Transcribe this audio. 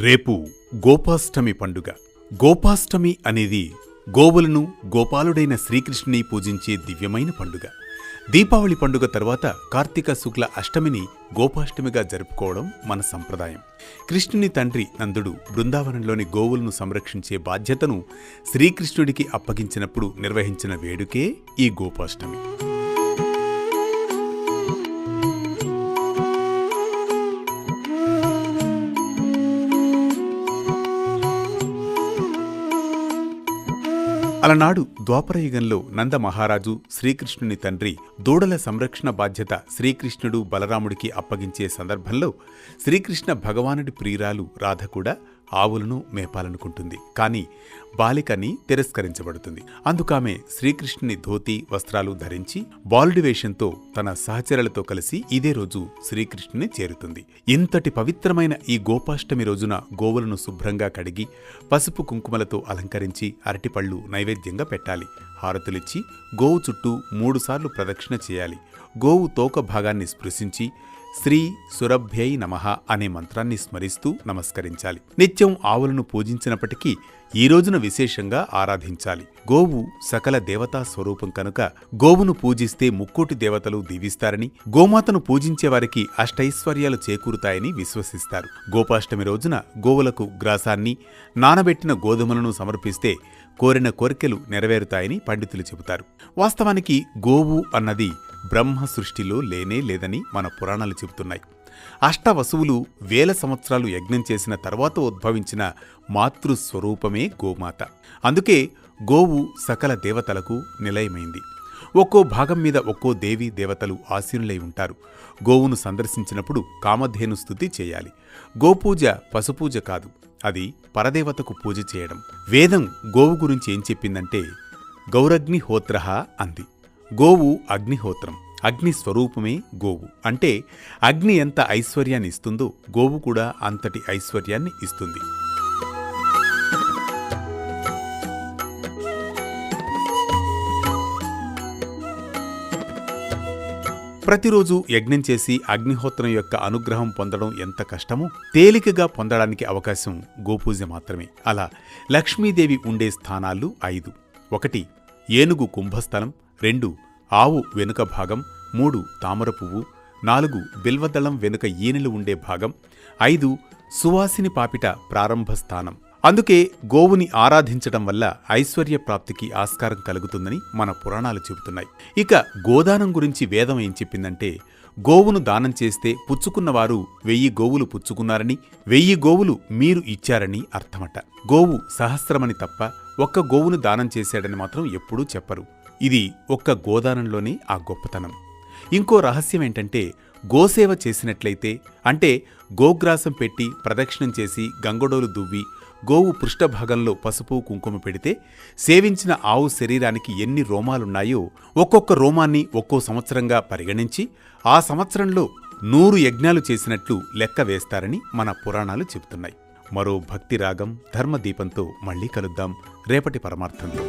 రేపు గోపాష్టమి పండుగ. గోపాష్టమి అనేది గోవులను గోపాలుడైన శ్రీకృష్ణుని పూజించే దివ్యమైన పండుగ. దీపావళి పండుగ తర్వాత కార్తీక శుక్ల అష్టమిని గోపాష్టమిగా జరుపుకోవడం మన సంప్రదాయం. కృష్ణుని తండ్రి నందుడు బృందావనంలోని గోవులను సంరక్షించే బాధ్యతను శ్రీకృష్ణుడికి అప్పగించినప్పుడు నిర్వహించిన వేడుకే ఈ గోపాష్టమి. అలనాడు ద్వాపరయుగంలో నందమహారాజు శ్రీకృష్ణుని తండ్రి దూడల సంరక్షణ బాధ్యత శ్రీకృష్ణుడు బలరాముడికి అప్పగించే సందర్భంలో శ్రీకృష్ణ భగవానుడి ప్రియురాలు రాధ కూడా ఆవులను మేపాలనుకుంటుంది. కానీ బాలికని తిరస్కరించబడుతుంది. అందుకామె శ్రీకృష్ణుని ధోతి వస్త్రాలు ధరించి బాలుడి వేషంతో తన సహచరులతో కలిసి ఇదే రోజు శ్రీకృష్ణుని చేరుతుంది. ఇంతటి పవిత్రమైన ఈ గోపాష్టమి రోజున గోవులను శుభ్రంగా కడిగి పసుపు కుంకుమలతో అలంకరించి అరటిపళ్ళు నైవేద్యంగా పెట్టాలి. హారతులిచ్చి గోవు చుట్టూ మూడుసార్లు ప్రదక్షిణ చేయాలి. గోవు తోక భాగాన్ని స్పృశించి శ్రీ సురభ్యై నమః అనే మంత్రాన్ని స్మరిస్తూ నమస్కరించాలి. నిత్యం ఆవులను పూజించినప్పటికీ ఈ రోజున విశేషంగా ఆరాధించాలి. గోవు సకల దేవతా స్వరూపం కనుక గోవును పూజిస్తే ముక్కోటి దేవతలు దీవిస్తారని గోమాతను పూజించే వారికి అష్టైశ్వర్యాలు చేకూరుతాయని విశ్వసిస్తారు. గోపాష్టమి రోజున గోవులకు గ్రాసాన్ని నానబెట్టిన గోధుమలను సమర్పిస్తే కోరిన కోరికలు నెరవేరుతాయని పండితులు చెబుతారు. వాస్తవానికి గోవు అన్నది బ్రహ్మ సృష్టిలో లేనే లేదని మన పురాణాలు చెబుతున్నాయి. అష్టవసువులు వేల సంవత్సరాలు యజ్ఞం చేసిన తర్వాత ఉద్భవించిన మాతృస్వరూపమే గోమాత. అందుకే గోవు సకల దేవతలకు నిలయమైంది. ఒక్కో భాగం మీద ఒక్కో దేవి దేవతలు ఆసీనులై ఉంటారు. గోవును సందర్శించినప్పుడు కామధేను స్థుతి చేయాలి. గోపూజ పశుపూజ కాదు. అది పరదేవతకు పూజ చేయడం. వేదం గోవు గురించి ఏం చెప్పిందంటే గౌరగ్నిహోత్ర అంది. గోవు అగ్నిహోత్రం. అగ్ని స్వరూపమే గోవు. అంటే అగ్ని ఎంత ఐశ్వర్యాన్ని ఇస్తుందో గోవు కూడా అంతటి ఐశ్వర్యాన్ని ఇస్తుంది. ప్రతిరోజు యజ్ఞం చేసి అగ్నిహోత్రం యొక్క అనుగ్రహం పొందడం ఎంత కష్టమో తేలికగా పొందడానికి అవకాశం గోపూజ మాత్రమే. అలా లక్ష్మీదేవి ఉండే స్థానాలు ఐదు. ఒకటి ఏనుగు కుంభస్థలం రెండు ఆవు వెనుక భాగం మూడు తామర పువ్వు నాలుగు బిల్వదళం వెనుక ఈనెలు ఉండే భాగం ఐదు సువాసిని పాపిట ప్రారంభ స్థానం. అందుకే గోవుని ఆరాధించడం వల్ల ఐశ్వర్య ప్రాప్తికి ఆస్కారం కలుగుతుందని మన పురాణాలు చెబుతున్నాయి. ఇక గోదానం గురించి వేదం ఏం చెప్పిందంటే గోవును దానం చేస్తే పుచ్చుకున్నవారు వెయ్యి గోవులు పుచ్చుకున్నారని వెయ్యి గోవులు మీరు ఇచ్చారని అర్థమట. గోవు సహస్రమని తప్ప ఒక్క గోవును దానం చేశాడని మాత్రం ఎప్పుడూ చెప్పరు. ఇది ఒక్క గోదానంలోనే ఆ గొప్పతనం. ఇంకో రహస్యం ఏంటంటే గోసేవ చేసినట్లయితే అంటే గోగ్రాసం పెట్టి ప్రదక్షిణం చేసి గంగడోలు దువ్వి గోవు పృష్ఠభాగంలో పసుపు కుంకుమ పెడితే సేవించిన ఆవు శరీరానికి ఎన్ని రోమాలున్నాయో ఒక్కొక్క రోమాన్ని ఒక్కో సంవత్సరంగా పరిగణించి ఆ సంవత్సరంలో నూరు యజ్ఞాలు చేసినట్లు లెక్క వేస్తారని మన పురాణాలు చెబుతున్నాయి. మరో భక్తి రాగం ధర్మదీపంతో మళ్ళీ కలుద్దాం. రేపటి పరమార్థంలో.